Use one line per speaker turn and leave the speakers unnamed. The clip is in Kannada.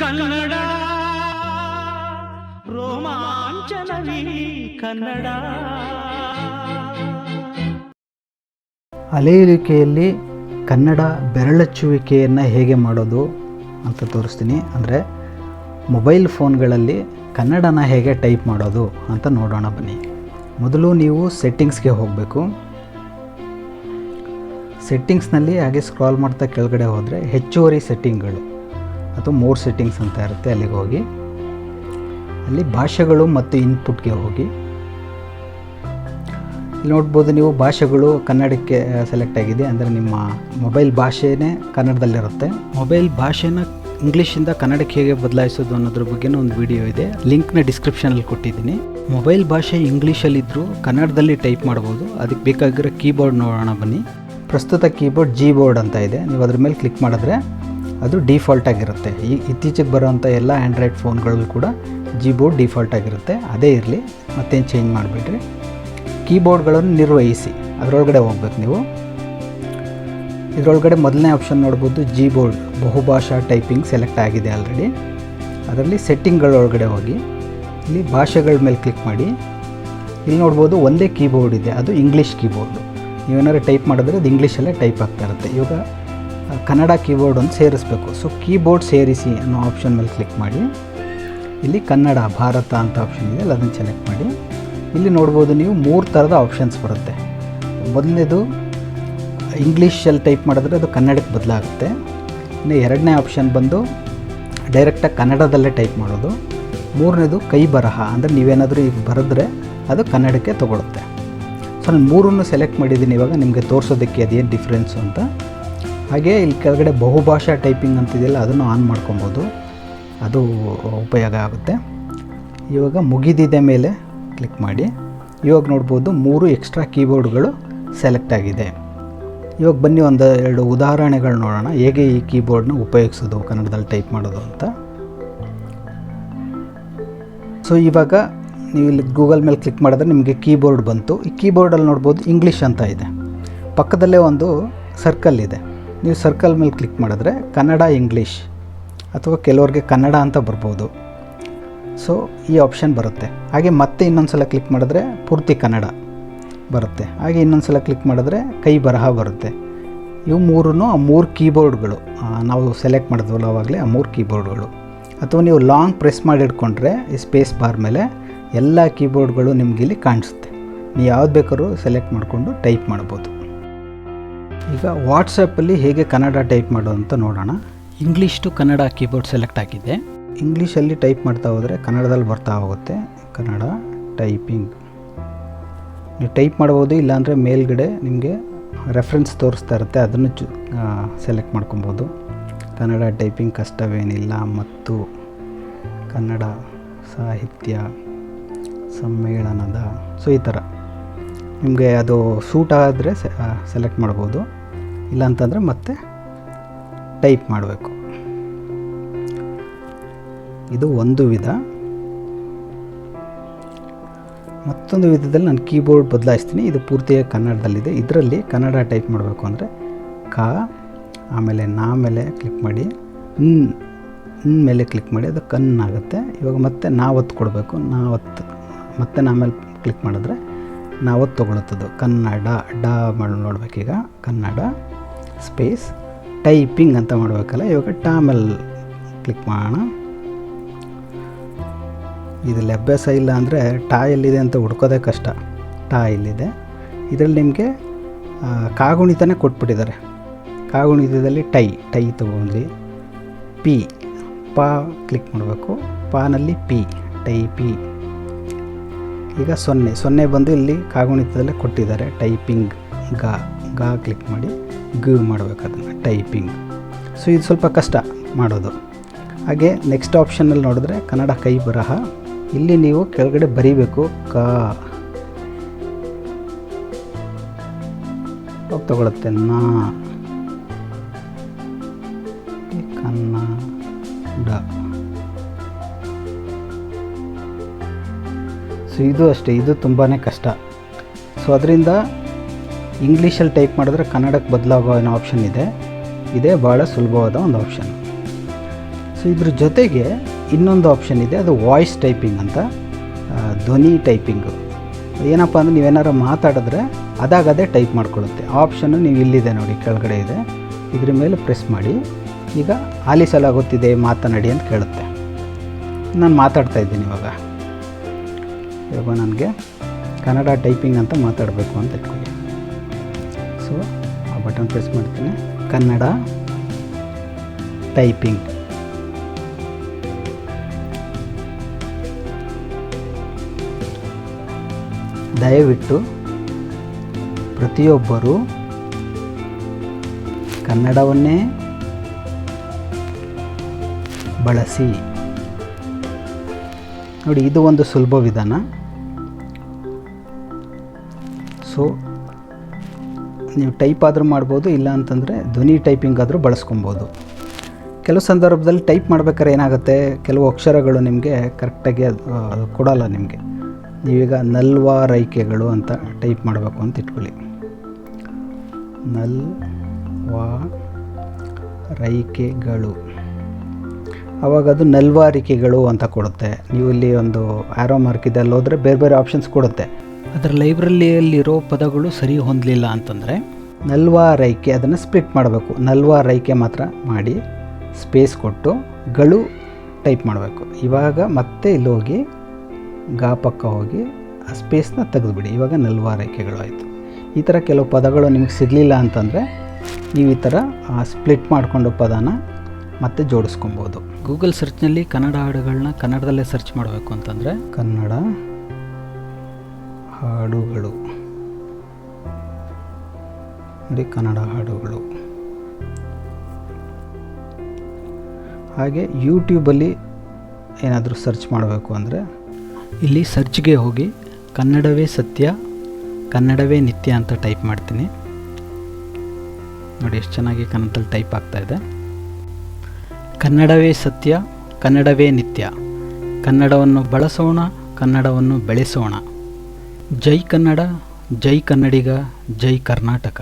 ಕನ್ನಡ, ರೋಮಾಂಚನವಿ ಕನ್ನಡ.
ಅಲೆಯುವಿಕೆಯಲ್ಲಿ ಕನ್ನಡ ಬೆರಳಚ್ಚುವಿಕೆಯನ್ನು ಹೇಗೆ ಮಾಡೋದು ಅಂತ ತೋರಿಸ್ತೀನಿ. ಅಂದರೆ ಮೊಬೈಲ್ ಫೋನ್ಗಳಲ್ಲಿ ಕನ್ನಡನ ಹೇಗೆ ಟೈಪ್ ಮಾಡೋದು ಅಂತ ನೋಡೋಣ ಬನ್ನಿ. ಮೊದಲು ನೀವು ಸೆಟ್ಟಿಂಗ್ಸ್ಗೆ ಹೋಗಬೇಕು. ಸೆಟ್ಟಿಂಗ್ಸ್ನಲ್ಲಿ ಹಾಗೆ ಸ್ಕ್ರಾಲ್ ಮಾಡ್ತಾ ಕೆಳಗಡೆ ಹೋದರೆ ಹೆಚ್ಚುವರಿ ಸೆಟ್ಟಿಂಗ್ಗಳು. ಅಥವಾ ಮೋರ್ ಸೆಟ್ಟಿಂಗ್ಸ್ ಅಂತ ಇರುತ್ತೆ ಅಲ್ಲಿಗೆ ಹೋಗಿ. ಅಲ್ಲಿ ಭಾಷೆಗಳು ಮತ್ತು ಇನ್ಪುಟ್ಗೆ ಹೋಗಿ. ಇಲ್ಲಿ ನೋಡ್ಬೋದು ನೀವು ಭಾಷೆಗಳು ಕನ್ನಡಕ್ಕೆ ಸೆಲೆಕ್ಟ್ ಆಗಿದೆ. ಅಂದರೆ ನಿಮ್ಮ ಮೊಬೈಲ್ ಭಾಷೆನೇ ಕನ್ನಡದಲ್ಲಿರುತ್ತೆ. ಮೊಬೈಲ್ ಭಾಷೆನ ಇಂಗ್ಲೀಷಿಂದ ಕನ್ನಡಕ್ಕೆ ಹೇಗೆ ಬದಲಾಯಿಸೋದು ಅನ್ನೋದ್ರ ಬಗ್ಗೆನೂ ಒಂದು ವಿಡಿಯೋ ಇದೆ. ಲಿಂಕ್ನ ಡಿಸ್ಕ್ರಿಪ್ಷನಲ್ಲಿ ಕೊಟ್ಟಿದ್ದೀನಿ. ಮೊಬೈಲ್ ಭಾಷೆ ಇಂಗ್ಲೀಷಲ್ಲಿದ್ದರೂ ಕನ್ನಡದಲ್ಲಿ ಟೈಪ್ ಮಾಡ್ಬೋದು. ಅದಕ್ಕೆ ಬೇಕಾಗಿರೋ ಕೀಬೋರ್ಡ್ ನೋಡೋಣ ಬನ್ನಿ. ಪ್ರಸ್ತುತ ಕೀಬೋರ್ಡ್ ಜಿ ಬೋರ್ಡ್ ಅಂತ ಇದೆ. ನೀವು ಅದ್ರ ಮೇಲೆ ಕ್ಲಿಕ್ ಮಾಡಿದ್ರೆ ಅದು ಡೀಫಾಲ್ಟ್ ಆಗಿರುತ್ತೆ. ಈ ಇತ್ತೀಚೆಗೆ ಬರೋವಂಥ ಎಲ್ಲ ಆ್ಯಂಡ್ರಾಯ್ಡ್ ಫೋನ್ಗಳಲ್ಲೂ ಕೂಡ ಜಿ ಬೋರ್ಡ್ ಡಿಫಾಲ್ಟ್ ಆಗಿರುತ್ತೆ. ಅದೇ ಇರಲಿ, ಮತ್ತೇನು ಚೇಂಜ್ ಮಾಡಿಬಿಡ್ರಿ? ಕೀಬೋರ್ಡ್ಗಳನ್ನು ನಿರ್ವಹಿಸಿ. ಅದರೊಳಗಡೆ ಹೋಗ್ಬೇಕು ನೀವು. ಇದರೊಳಗಡೆ ಮೊದಲನೇ ಆಪ್ಷನ್ ನೋಡ್ಬೋದು ಜಿ ಬೋರ್ಡ್ ಬಹುಭಾಷಾ ಟೈಪಿಂಗ್ ಸೆಲೆಕ್ಟ್ ಆಗಿದೆ ಆಲ್ರೆಡಿ ಅದರಲ್ಲಿ ಸೆಟ್ಟಿಂಗ್ಗಳೊಳಗಡೆ ಹೋಗಿ. ಇಲ್ಲಿ ಭಾಷೆಗಳ ಮೇಲೆ ಕ್ಲಿಕ್ ಮಾಡಿ. ಇಲ್ಲಿ ನೋಡ್ಬೋದು ಒಂದೇ ಕೀಬೋರ್ಡ್ ಇದೆ. ಅದು ಇಂಗ್ಲೀಷ್ ಕೀಬೋರ್ಡು ನೀವೇನಾದ್ರು ಟೈಪ್ ಮಾಡಿದ್ರೆ ಅದು ಇಂಗ್ಲೀಷಲ್ಲೇ ಟೈಪ್ ಆಗ್ತಾ ಇರುತ್ತೆ. ಇವಾಗ ಕನ್ನಡ ಕೀಬೋರ್ಡನ್ನು ಸೇರಿಸ್ಬೇಕು. ಸೊ ಕೀಬೋರ್ಡ್ ಸೇರಿಸಿ ಅನ್ನೋ ಆಪ್ಷನ್ ಮೇಲೆ ಕ್ಲಿಕ್ ಮಾಡಿ. ಇಲ್ಲಿ ಕನ್ನಡ, ಭಾರತ ಅಂತ ಆಪ್ಷನ್ ಇದೆ. ಅಲ್ಲ, ಅದನ್ನು ಸೆಲೆಕ್ಟ್ ಮಾಡಿ. ಇಲ್ಲಿ ನೋಡ್ಬೋದು ನೀವು ಮೂರು ಥರದ ಆಪ್ಷನ್ಸ್ ಬರುತ್ತೆ. ಮೊದಲನೇದು ಇಂಗ್ಲೀಷಲ್ಲಿ ಟೈಪ್ ಮಾಡಿದ್ರೆ ಅದು ಕನ್ನಡಕ್ಕೆ ಬದಲಾಗುತ್ತೆ. ಇನ್ನು ಎರಡನೇ ಆಪ್ಷನ್ ಬಂದು ಡೈರೆಕ್ಟಾಗಿ ಕನ್ನಡದಲ್ಲೇ ಟೈಪ್ ಮಾಡೋದು. ಮೂರನೇದು ಕೈ ಬರಹ. ಅಂದರೆ ನೀವೇನಾದರೂ ಈಗ ಬರೆದ್ರೆ ಅದು ಕನ್ನಡಕ್ಕೆ ತೊಗೊಳುತ್ತೆ. ಸೊ ನಾನು ಮೂರನ್ನು ಸೆಲೆಕ್ಟ್ ಮಾಡಿದ್ದೀನಿ ಇವಾಗ. ನಿಮಗೆ ತೋರಿಸೋದಕ್ಕೆ ಅದೇನು ಡಿಫ್ರೆನ್ಸು ಅಂತ. ಹಾಗೆ ಇಲ್ಲಿ ಕೆಳಗಡೆ ಬಹುಭಾಷಾ ಟೈಪಿಂಗ್ ಅಂತಿದೆಯಲ್ಲ ಅದನ್ನು ಆನ್ ಮಾಡ್ಕೊಬೋದು. ಅದು ಉಪಯೋಗ ಆಗುತ್ತೆ. ಇವಾಗ ಮುಗಿದಿದೆ ಮೇಲೆ ಕ್ಲಿಕ್ ಮಾಡಿ. ಇವಾಗ ನೋಡ್ಬೋದು ಮೂರು ಎಕ್ಸ್ಟ್ರಾ ಕೀಬೋರ್ಡ್ಗಳು ಸೆಲೆಕ್ಟ್ ಆಗಿದೆ. ಇವಾಗ ಬನ್ನಿ ಒಂದು ಎರಡು ಉದಾಹರಣೆಗಳು ನೋಡೋಣ. ಹೇಗೆ ಈ ಕೀಬೋರ್ಡ್ನ ಉಪಯೋಗಿಸೋದು, ಕನ್ನಡದಲ್ಲಿ ಟೈಪ್ ಮಾಡೋದು ಅಂತ. ಸೊ ಇವಾಗ ನೀವು ಇಲ್ಲಿ ಗೂಗಲ್ ಮೇಲೆ ಕ್ಲಿಕ್ ಮಾಡಿದ್ರೆ ನಿಮಗೆ ಕೀಬೋರ್ಡ್ ಬಂತು. ಈ ಕೀಬೋರ್ಡಲ್ಲಿ ನೋಡ್ಬೋದು ಇಂಗ್ಲೀಷ್ ಅಂತ ಇದೆ. ಪಕ್ಕದಲ್ಲೇ ಒಂದು ಸರ್ಕಲ್ ಇದೆ. ನೀವು ಸರ್ಕಲ್ ಮೇಲೆ ಕ್ಲಿಕ್ ಮಾಡಿದ್ರೆ ಕನ್ನಡ, ಇಂಗ್ಲೀಷ್ ಅಥವಾ ಕೆಲವ್ರಿಗೆ ಕನ್ನಡ ಅಂತ ಬರ್ಬೋದು. ಸೊ ಈ ಆಪ್ಷನ್ ಬರುತ್ತೆ. ಹಾಗೆ ಮತ್ತೆ ಇನ್ನೊಂದು ಸಲ ಕ್ಲಿಕ್ ಮಾಡಿದ್ರೆ ಪೂರ್ತಿ ಕನ್ನಡ ಬರುತ್ತೆ. ಹಾಗೆ ಇನ್ನೊಂದು ಸಲ ಕ್ಲಿಕ್ ಮಾಡಿದ್ರೆ ಕೈ ಬರಹ ಬರುತ್ತೆ. ಇವು ಮೂರೂ ಆ ಮೂರು ಕೀಬೋರ್ಡ್ಗಳು. ನಾವು ಸೆಲೆಕ್ಟ್ ಮಾಡಿದ್ವಲ್ಲ ಆವಾಗಲೇ ಆ ಮೂರು ಕೀಬೋರ್ಡ್ಗಳು. ಅಥವಾ ನೀವು ಲಾಂಗ್ ಪ್ರೆಸ್ ಮಾಡಿ ಇಟ್ಕೊಂಡ್ರೆ ಈ ಸ್ಪೇಸ್ ಬಾರ್ ಮೇಲೆ ಎಲ್ಲ ಕೀಬೋರ್ಡ್ಗಳು ನಿಮಗೆ ಇಲ್ಲಿ ಕಾಣಿಸುತ್ತೆ. ನೀವು ಯಾವ್ದು ಬೇಕಾದ್ರೂ ಸೆಲೆಕ್ಟ್ ಮಾಡಿಕೊಂಡು ಟೈಪ್ ಮಾಡ್ಬೋದು. ಈಗ ವಾಟ್ಸಪ್ಪಲ್ಲಿ ಹೇಗೆ ಕನ್ನಡ ಟೈಪ್ ಮಾಡೋದು ಅಂತ ನೋಡೋಣ. English to Kannada keyboard select ಆಗಿದೆ. ಇಂಗ್ಲೀಷಲ್ಲಿ ಟೈಪ್ ಮಾಡ್ತಾ ಹೋದರೆ ಕನ್ನಡದಲ್ಲಿ ಬರ್ತಾ ಹೋಗುತ್ತೆ. ಕನ್ನಡ ಟೈಪಿಂಗ್ ನೀವು ಟೈಪ್ ಮಾಡ್ಬೋದು ಇಲ್ಲಾಂದರೆ ಮೇಲ್ಗಡೆ ನಿಮಗೆ ರೆಫ್ರೆನ್ಸ್ ತೋರಿಸ್ತಾ ಇರುತ್ತೆ ಅದನ್ನು ಚು ಸೆಲೆಕ್ಟ್ ಮಾಡ್ಕೊಬೋದು. ಕನ್ನಡ ಟೈಪಿಂಗ್ ಕಷ್ಟವೇನಿಲ್ಲ ಮತ್ತು ಕನ್ನಡ ಸಾಹಿತ್ಯ ಸಮ್ಮೇಳನದ ಸೊ ಈ ಥರ. ನಿಮಗೆ ಅದು ಸೂಟ್ ಆದರೆ ಸೆಲೆಕ್ಟ್ ಮಾಡ್ಬೋದು. ಇಲ್ಲ ಅಂತಂದರೆ ಮತ್ತೆ ಟೈಪ್ ಮಾಡಬೇಕು. ಇದು ಒಂದು ವಿಧ. ಮತ್ತೊಂದು ವಿಧದಲ್ಲಿ ನಾನು ಕೀಬೋರ್ಡ್ ಬದಲಾಯಿಸ್ತೀನಿ. ಇದು ಪೂರ್ತಿಯಾಗಿ ಕನ್ನಡದಲ್ಲಿದೆ. ಇದರಲ್ಲಿ ಕನ್ನಡ ಟೈಪ್ ಮಾಡಬೇಕು ಅಂದರೆ ಕ, ಆಮೇಲೆ ನಾ ಮೇಲೆ ಕ್ಲಿಕ್ ಮಾಡಿ ಹ್ಞೂ ಮೇಲೆ ಕ್ಲಿಕ್ ಮಾಡಿ, ಅದು ಕನ್ ಆಗುತ್ತೆ ಇವಾಗ ಮತ್ತೆ ನಾವತ್ತು ಕೊಡಬೇಕು. ನಾವತ್ತು ಮತ್ತೆ ನಾ ಮೇಲೆ ಕ್ಲಿಕ್ ಮಾಡಿದ್ರೆ ನಾವತ್ತು ತೊಗೊಳುತ್ತದು ಕನ್ನಡ, ಡ ಮಾಡಿ ನೋಡಬೇಕೀಗ. ಕನ್ನಡ. ಸ್ಪೇಸ್ ಟೈಪಿಂಗ್ ಅಂತ ಮಾಡಬೇಕಲ್ಲ, ಇವಾಗ ಟಾಮೆಲ್ ಮೇಲೆ ಕ್ಲಿಕ್ ಮಾಡೋಣ. ಇದರಲ್ಲಿ ಅಭ್ಯಾಸ ಇಲ್ಲ ಅಂದರೆ ಟಾ ಎಲ್ಲಿದೆ ಅಂತ ಹುಡ್ಕೋದೇ ಕಷ್ಟ. ಟಾ ಇಲ್ಲಿದೆ ಇದರಲ್ಲಿ ನಿಮಗೆ ಕಾಗುಣಿತನೇ ಕೊಟ್ಬಿಟ್ಟಿದ್ದಾರೆ. ಕಾಗುಣಿತದಲ್ಲಿ ಟೈ ಟೈ ತೊಗೊಂಡ್ರಿ. ಪಿ ಪಾ ಕ್ಲಿಕ್ ಮಾಡಬೇಕು. ಪಾನಲ್ಲಿ ಪಿ ಟೈ ಪಿ ಈಗ ಸೊನ್ನೆ ಸೊನ್ನೆ ಬಂದು ಇಲ್ಲಿ ಕಾಗುಣಿತದಲ್ಲೇ ಕೊಟ್ಟಿದ್ದಾರೆ. ಟೈಪಿಂಗ್ ಗಾ ಗಾ ಕ್ಲಿಕ್ ಮಾಡಿ. ಗ ಮಾಡಬೇಕು ಅದನ್ನು, ಟೈಪಿಂಗ್. ಸೊ ಇದು ಸ್ವಲ್ಪ ಕಷ್ಟ ಮಾಡೋದು. ಹಾಗೆ ನೆಕ್ಸ್ಟ್ ಆಪ್ಷನಲ್ಲಿ ನೋಡಿದ್ರೆ ಕನ್ನಡ ಕೈ ಬರಹ. ಇಲ್ಲಿ ನೀವು ಕೆಳಗಡೆ ಬರೀಬೇಕು ಕ. ತಗೊಳತ್ತೆ ನಾ. ಕನ್ನಡ. ಸೊ ಇದು ಅಷ್ಟೇ, ಇದು ತುಂಬಾ ಕಷ್ಟ. ಸೊ ಅದರಿಂದ ಇಂಗ್ಲೀಷಲ್ಲಿ ಟೈಪ್ ಮಾಡಿದ್ರೆ ಕನ್ನಡಕ್ಕೆ ಬದಲಾಗೋ ಏನೋ ಆಪ್ಷನ್ ಇದೆ. ಇದೇ ಭಾಳ ಸುಲಭವಾದ ಒಂದು ಆಪ್ಷನ್ ಸೊ ಇದ್ರ ಜೊತೆಗೆ ಇನ್ನೊಂದು ಆಪ್ಷನ್ ಇದೆ, ಅದು ವಾಯ್ಸ್ ಟೈಪಿಂಗ್ ಅಂತ. ಧ್ವನಿ ಟೈಪಿಂಗು ಏನಪ್ಪ ಅಂದರೆ ನೀವೇನಾರು ಮಾತಾಡಿದ್ರೆ ಅದಾಗದೇ ಟೈಪ್ ಮಾಡ್ಕೊಳ್ಳುತ್ತೆ. ಆಪ್ಷನ್ನು ನೀವು ಇಲ್ಲಿದೆ ನೋಡಿ, ಕೆಳಗಡೆ ಇದೆ. ಇದ್ರ ಮೇಲೆ ಪ್ರೆಸ್ ಮಾಡಿ. ಈಗ ಆಲಿಸಲಾಗುತ್ತಿದೆ ಮಾತನಾಡಿ ಅಂತ ಕೇಳುತ್ತೆ. ನಾನು ಮಾತಾಡ್ತಾ ಇದ್ದೀನಿ ಇವಾಗ. ಇವಾಗ ನನಗೆ ಕನ್ನಡ ಟೈಪಿಂಗ್ ಅಂತ ಮಾತಾಡಬೇಕು ಅಂತ ಇಟ್ಕೊಳ್ಳಿ ಸೊ ಆ ಬಟನ್ ಪ್ರೆಸ್ ಮಾಡ್ತೀನಿ. ಕನ್ನಡ ಟೈಪಿಂಗ್. ದಯವಿಟ್ಟು ಪ್ರತಿಯೊಬ್ಬರೂ ಕನ್ನಡವನ್ನೇ ಬಳಸಿ. ನೋಡಿ, ಇದು ಒಂದು ಸುಲಭ ವಿಧಾನ. ಸೊ ನೀವು ಟೈಪ್ ಆದರೂ ಮಾಡ್ಬೋದು, ಇಲ್ಲ ಅಂತಂದರೆ ಧ್ವನಿ ಟೈಪಿಂಗ್ ಆದರೂ ಬಳಸ್ಕೊಬೋದು. ಕೆಲವು ಸಂದರ್ಭದಲ್ಲಿ ಟೈಪ್ ಮಾಡ್ಬೇಕಾದ್ರೆ ಏನಾಗುತ್ತೆ, ಕೆಲವು ಅಕ್ಷರಗಳು ನಿಮಗೆ ಕರೆಕ್ಟಾಗಿ ಅದು ಕೊಡೋಲ್ಲ ನಿಮಗೆ. ನೀವೀಗ ನಲ್ವ ರೈಕೆಗಳು ಅಂತ ಟೈಪ್ ಮಾಡಬೇಕು ಅಂತ ಇಟ್ಕೊಳ್ಳಿ. ನಲ್ ವಾ ರೈಕೆಗಳು ಆವಾಗ ಅದು ನಲ್ವಾರಿಕೆಗಳು ಅಂತ ಕೊಡುತ್ತೆ. ನೀವು ಇಲ್ಲಿ ಒಂದು ಆ್ಯರೋ ಮಾರ್ಕ್ ಇದೆ, ಅಲ್ಲಿ ಹೋದರೆ ಬೇರೆ ಬೇರೆ ಆಪ್ಷನ್ಸ್ ಕೊಡುತ್ತೆ. ಅದರ ಲೈಬ್ರರಿಯಲ್ಲಿರೋ ಪದಗಳು ಸರಿ ಹೊಂದಲಿಲ್ಲ ಅಂತಂದರೆ ನಲ್ವಾರೈಕೆ ಅದನ್ನು ಸ್ಪ್ಲಿಟ್ ಮಾಡಬೇಕು. ನಲ್ವಾರೈಕೆ ಮಾತ್ರ ಮಾಡಿ ಸ್ಪೇಸ್ ಕೊಟ್ಟು ಗಳು ಟೈಪ್ ಮಾಡಬೇಕು. ಇವಾಗ ಮತ್ತೆ ಇಲ್ಲಿ ಹೋಗಿ ಗಾ ಪಕ್ಕ ಹೋಗಿ ಆ ಸ್ಪೇಸ್ನ ತೆಗೆದುಬಿಡಿ. ಇವಾಗ ನಲ್ವಾರೈಕೆಗಳು ಆಯಿತು ಈ ಥರ ಕೆಲವು ಪದಗಳು ನಿಮಗೆ ಸಿಗಲಿಲ್ಲ ಅಂತಂದರೆ ನೀವು ಈ ಥರ ಸ್ಪ್ಲಿಟ್ ಮಾಡಿಕೊಂಡು ಪದನ ಮತ್ತೆ ಜೋಡಿಸ್ಕೊಬೋದು. ಗೂಗಲ್ ಸರ್ಚ್ನಲ್ಲಿ ಕನ್ನಡ ಹಾಡುಗಳನ್ನ ಕನ್ನಡದಲ್ಲೇ ಸರ್ಚ್ ಮಾಡಬೇಕು ಅಂತಂದರೆ ಕನ್ನಡ ಹಾಡುಗಳು. ನೋಡಿ ಕನ್ನಡ ಹಾಡುಗಳು. ಹಾಗೆ ಯೂಟ್ಯೂಬಲ್ಲಿ ಏನಾದರೂ ಸರ್ಚ್ ಮಾಡಬೇಕು ಅಂದರೆ ಇಲ್ಲಿ ಸರ್ಚ್ಗೆ ಹೋಗಿ ಕನ್ನಡವೇ ಸತ್ಯ, ಕನ್ನಡವೇ ನಿತ್ಯ ಅಂತ ಟೈಪ್ ಮಾಡ್ತೀನಿ. ನೋಡಿ ಎಷ್ಟು ಚೆನ್ನಾಗಿ ಕನ್ನಡದಲ್ಲಿ ಟೈಪ್ ಆಗ್ತಾ ಇದೆ. ಕನ್ನಡವೇ ಸತ್ಯ, ಕನ್ನಡವೇ ನಿತ್ಯ. ಕನ್ನಡವನ್ನು ಬಳಸೋಣ, ಕನ್ನಡವನ್ನು ಬೆಳೆಸೋಣ. ಜೈ ಕನ್ನಡ ಜೈ ಕನ್ನಡಿಗ ಜೈ ಕರ್ನಾಟಕ.